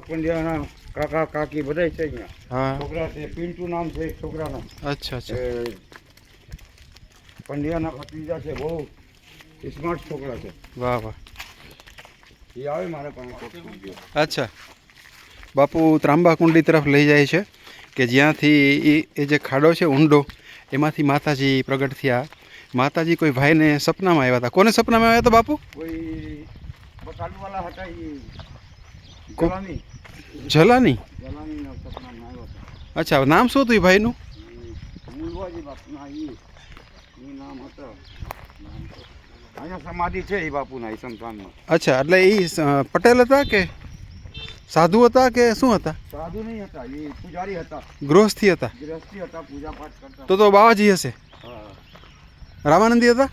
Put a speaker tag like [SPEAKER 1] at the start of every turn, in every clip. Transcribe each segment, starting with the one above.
[SPEAKER 1] પંડ્યાના કાકા કાકી બધા છે અહીંયા.
[SPEAKER 2] હા.
[SPEAKER 1] છોકરા છે પિન્ટુ નામ છે એક છોકરાનો.
[SPEAKER 2] અચ્છા અચ્છા.
[SPEAKER 1] એ પંડ્યાના ભત્રીજા છે બહુ સ્માર્ટ છોકરા છે.
[SPEAKER 2] વાહ વાહ.
[SPEAKER 1] એ આવે મારા પાસે કોક વીડિયો.
[SPEAKER 2] અચ્છા. બાપુ ત્રાંબાકુંડી તરફ લઈ જાય છે કે જ્યાંથી એ એ જે ખાડો છે ઊંડો એમાંથી માતાજી પ્રગટ થયા. માતાજી કોઈ ભાઈને સપનામાં આવ્યા હતા. કોને સપનામાં આવ્યા હતા બાપુ?
[SPEAKER 1] કોઈ બકાલવાલા હતા એ
[SPEAKER 2] કો-
[SPEAKER 1] જલાની.
[SPEAKER 2] અચ્છા નામ શું હતું ભાઈનું?
[SPEAKER 1] સમાધિ છે એ બાપુના
[SPEAKER 2] અચ્છા એટલે એ પટેલ હતા કે સાધુ હતા કે શું હતા?
[SPEAKER 1] સાધુ નહીં હતા એ પૂજારી હતા.
[SPEAKER 2] ગૃહસ્થી હતા?
[SPEAKER 1] ગૃહસ્થી હતા પૂજા પાઠ કરતા.
[SPEAKER 2] તો તો બાવાજી હશે? રામાનંદી હતા?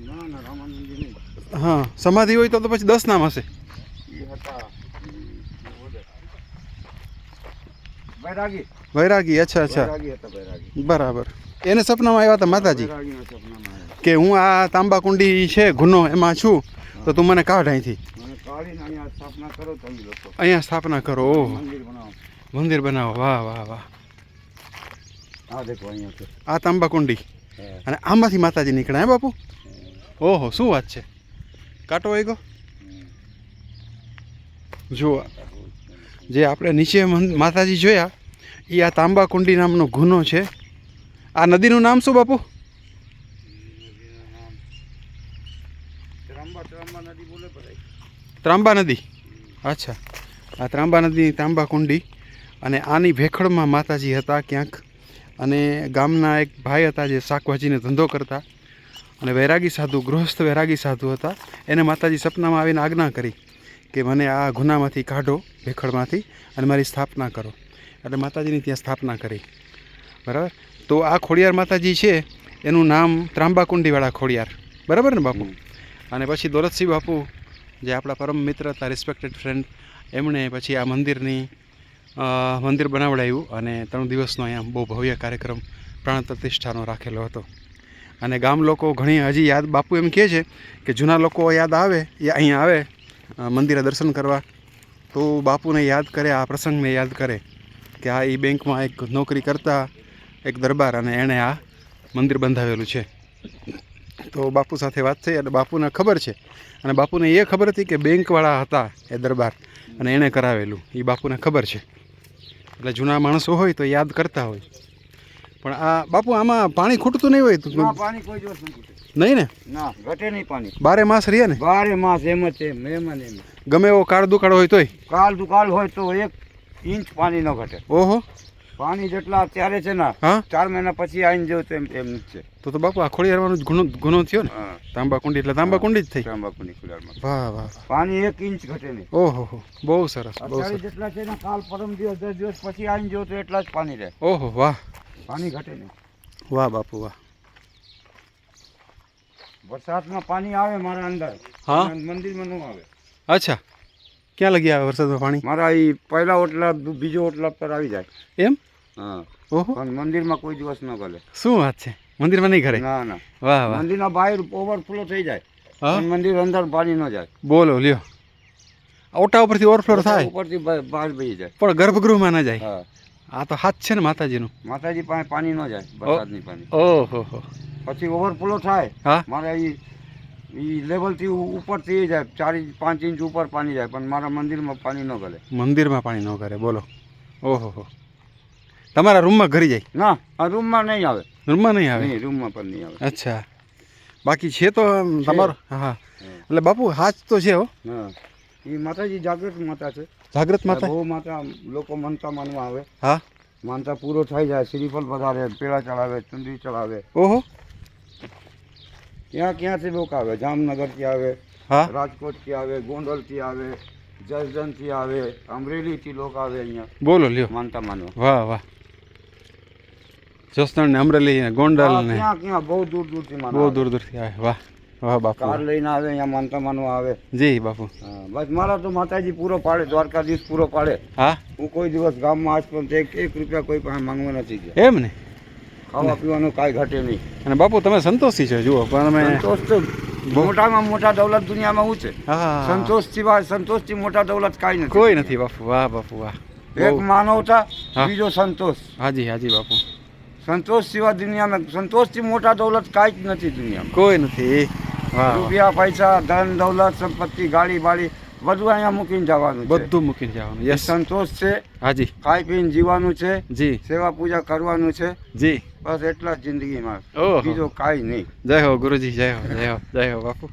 [SPEAKER 1] ના ના રામાનંદી નહીં.
[SPEAKER 2] હા સમાધિ હોય તો તો પછી દસ નામ હશે
[SPEAKER 1] એ હતા હમ, બોલે. બૈરાગી
[SPEAKER 2] વૈરાગી અચ્છા અચ્છા. બરાબર. એને સપનામાં આવ્યા હતા માતાજી. કે હું આ તાંબાકુંડી છે ગુનો એમાં છું તો તું મને કાઢ અહીંથી.
[SPEAKER 1] અહીંયા સ્થાપના કરો
[SPEAKER 2] ઓહો
[SPEAKER 1] મંદિર બનાવો.
[SPEAKER 2] વાહ વાહ વાહ.
[SPEAKER 1] આ
[SPEAKER 2] તાંબાકુંડી. અને આમાંથી માતાજી નીકળ્યા હે બાપુ? ઓહો શું વાત છે? કાટો વાગ્યો? ગયો જુઓ. જે આપણે નીચે માતાજી જોયા એ આ તાંબાકુંડી નામનો ગુનો છે. આ નદીનું નામ શું બાપુ?
[SPEAKER 1] ત્રંબા નદી
[SPEAKER 2] નદી. અચ્છા. આ ત્રાંબા નદીની તાંબાકુંડી અને આની ભેખડમાં માતાજી હતા ક્યાંક. અને ગામના એક ભાઈ હતા જે શાકભાજીને ધંધો કરતા. અને વૈરાગી સાધુ ગૃહસ્થ વૈરાગી સાધુ હતા. એને માતાજી સપનામાં આવીને આજ્ઞા કરી. કે મને આ ગુનામાંથી કાઢો ભેખડમાંથી અને મારી સ્થાપના કરો. એટલે માતાજીની ત્યાં સ્થાપના કરી. બરાબર? તો આ ખોડિયાર માતાજી છે એનું નામ ત્રાંબાકુંડીવાળા ખોડિયાર. બરાબર ને બાપુ? અને પછી દોલતસિંહ બાપુ જે આપણા પરમ મિત્ર હતા રિસ્પેક્ટેડ ફ્રેન્ડ એમણે પછી આ મંદિરની મંદિર બનાવડાવ્યું અને ત્રણ દિવસનો અહીંયા બહુ ભવ્ય કાર્યક્રમ પ્રાણ પ્રતિષ્ઠાનો રાખેલો હતો. અને ગામ લોકો ઘણી હજી યાદ બાપુ એમ કહે છે કે જૂના લોકો યાદ આવે એ અહીંયા આવે મંદિરે દર્શન કરવા, તો બાપુને યાદ કરે, આ પ્રસંગને યાદ કરે કે આ એ બેંકમાં એક નોકરી કરતા એક દરબાર અને એણે આ મંદિર બંધાવેલું છે. તો બાપુ સાથે વાત થઈ અને બાપુને ખબર છે. અને બાપુને એ ખબર હતી કે બેંકવાળા હતા એ દરબાર અને એણે કરાવેલું. એ બાપુને ખબર છે. એટલે જૂના માણસો હોય તો યાદ કરતા હોય. પણ આ બાપુ આમાં પાણી ખૂટતું નહીં હોય તો
[SPEAKER 1] પાણી કોઈ દિવસ નહીં
[SPEAKER 2] ને?
[SPEAKER 1] ના ઘટે નહીં પાણી.
[SPEAKER 2] બારે માસ રહીએ ને?
[SPEAKER 1] બારે માસ એમ જ એમ મહેમાન એમ.
[SPEAKER 2] ગમે એવો કાળ દુકાળ હોય તોય?
[SPEAKER 1] કાલ દુકાળ હોય તો એક ઇંચ પાણી ન ઘટે.
[SPEAKER 2] ઓહો.
[SPEAKER 1] પાણી જેટલા અત્યારે છે ને ચાર મહિના પછી આવીને જવું તો એમ એમ છે.
[SPEAKER 2] તો તો બાપુ આ ખોડિયારવાનો જ ગુનો ગુનો થયો ને?
[SPEAKER 1] તાંબા
[SPEAKER 2] તાંબાકુંડી એટલે તાંબા કુંડી જ થઈ.
[SPEAKER 1] ત્રંબાકુની કુલારમાં
[SPEAKER 2] વાહ વાહ
[SPEAKER 1] પાણી એક ઇંચ ઘટે નહીં.
[SPEAKER 2] ઓહો બહુ સરસ બહુ
[SPEAKER 1] અત્યારે
[SPEAKER 2] સરસ.
[SPEAKER 1] જેટલા છે ને કાલ પરમ દિવસ દસ દિવસ પછી આવીને જવું તો એટલા જ પાણી રહે.
[SPEAKER 2] ઓહો વાહ.
[SPEAKER 1] પાણી ઘટે નહીં.
[SPEAKER 2] વાહ બાપુ વાહ.
[SPEAKER 1] વરસાદમાં પાણી આવે મારા અંદર.
[SPEAKER 2] હા?
[SPEAKER 1] મંદિરમાં ન આવે.
[SPEAKER 2] અચ્છા. ક્યાં લગી આવે વરસાદમાં પાણી?
[SPEAKER 1] મારા એ પહેલા ઓટલા બીજો ઓટલા પર આવી જાય.
[SPEAKER 2] એમ?
[SPEAKER 1] હા.
[SPEAKER 2] ઓહો.
[SPEAKER 1] પણ મંદિરમાં કોઈ દિવસ ન ગલે.
[SPEAKER 2] શું વાત છે? મંદિરમાં નહીં ઘરે?
[SPEAKER 1] ના ના.
[SPEAKER 2] વાહ વાહ.
[SPEAKER 1] મંદિરના બહાર ઓવરફ્લો થઈ જાય. મંદિર અંદર પાણી ન જાય.
[SPEAKER 2] બોલો લ્યો. ઓટા ઉપરથી ઓવરફ્લો થાય.
[SPEAKER 1] ઉપરથી બહાર બેસી જાય.
[SPEAKER 2] પણ ગર્ભગૃહમાં ના જાય.
[SPEAKER 1] હા.
[SPEAKER 2] આ તો હાથ છે ને માતાજીનું.
[SPEAKER 1] માતાજી પાસે પાણી ન જાય વરસાદની પાણી.
[SPEAKER 2] ઓહો હો.
[SPEAKER 1] પછી ઓવરફ્લો થાય.
[SPEAKER 2] હા?
[SPEAKER 1] મારે એ એ લેવલથી ઉપરથી જાય ચાર ઇંચ પાંચ ઇંચ ઉપર પાણી જાય પણ મારા મંદિરમાં પાણી ન ગળે
[SPEAKER 2] મંદિરમાં પાણી ન કરે બોલો. ઓહો હો. તમારા રૂમમાં ઘરી જાય?
[SPEAKER 1] ના આ રૂમમાં નહીં આવે.
[SPEAKER 2] રૂમમાં નહીં આવે?
[SPEAKER 1] નહીં રૂમમાં પણ નહીં આવે.
[SPEAKER 2] અચ્છા. બાકી છે તો તમારો? હા. એટલે બાપુ હાથ તો છે હો.
[SPEAKER 1] હા. એ માતાજી જાગૃત માતા છે.
[SPEAKER 2] જાગ્રત માતા?
[SPEAKER 1] બહુ માતા લોકો માનતા માનવા આવે.
[SPEAKER 2] હા?
[SPEAKER 1] માનતા પૂરો થઈ જાય. શ્રીફળ વધારે પેલા ચડાવે ચુંદડી ચડાવે.
[SPEAKER 2] ઓહો.
[SPEAKER 1] ક્યાં ક્યાંથી લોકો આવે? જામનગરથી આવે
[SPEAKER 2] હા?
[SPEAKER 1] રાજકોટથી આવે ગોંડલથી આવે જસદણથી આવે અમરેલીથી લોકો આવે અહીંયા.
[SPEAKER 2] બોલો લ્યો.
[SPEAKER 1] માનતા માનવા.
[SPEAKER 2] વાહ વાહ. જસદણ ને અમરેલી ને ગોંડલ
[SPEAKER 1] હા,
[SPEAKER 2] ને.
[SPEAKER 1] ક્યાં ક્યાં બહુ દૂર દૂરથી
[SPEAKER 2] બહુ
[SPEAKER 1] માનવા
[SPEAKER 2] દૂર દૂરથી આવે. વાહ. વાહ બાપુ.
[SPEAKER 1] કાર લઈને આવે અહીંયા માનતા માનવા આવે.
[SPEAKER 2] જી બાપુ.
[SPEAKER 1] બસ મારા તો માતાજી પૂરો પાડે દ્વારકાધીશ પૂરો પાડે.
[SPEAKER 2] હા?
[SPEAKER 1] હું કોઈ દિવસ ગામમાં આજ પણ એક એક રૂપિયા કોઈ પાસે માંગવા નથી ગયા.
[SPEAKER 2] એમ ને?
[SPEAKER 1] ખાવા પીવાનું કાંઈ ઘટે નહીં.
[SPEAKER 2] અને બાપુ તમે સંતોષી છો જુઓ પણ અમે
[SPEAKER 1] સંતોષ તો મોટામાં મોટા દૌલત દુનિયામાં હું છે? સંતોષ સિવાય સંતોષથી મોટા દૌલત કાંઈ નથી.
[SPEAKER 2] કોઈ નથી બાપુ. વાહ બાપુ વાહ.
[SPEAKER 1] એક માનવતા બીજો સંતોષ.
[SPEAKER 2] હાજી હાજી બાપુ.
[SPEAKER 1] સંતોષ સિવાય દુનિયામાં સંતોષથી મોટા દૌલત કાંઈ જ નથી દુનિયામાં.
[SPEAKER 2] કોઈ નથી.
[SPEAKER 1] રૂપિયા પૈસા ધન દૌલત સંપત્તિ ગાડી બાડી બધું અહીંયા મૂકીને જવાનું
[SPEAKER 2] બધું મૂકીને જવાનું. યસ
[SPEAKER 1] સંતોષ છે.
[SPEAKER 2] હાજી.
[SPEAKER 1] ખાઈ પીને જીવાનું છે.
[SPEAKER 2] જી.
[SPEAKER 1] સેવા પૂજા કરવાનું છે.
[SPEAKER 2] જી.
[SPEAKER 1] બસ એટલા જ જિંદગીમાં. બીજો કાંઈ નહીં.
[SPEAKER 2] જય હો ગુરુજી જય હો જય હો જય હો બાપુ.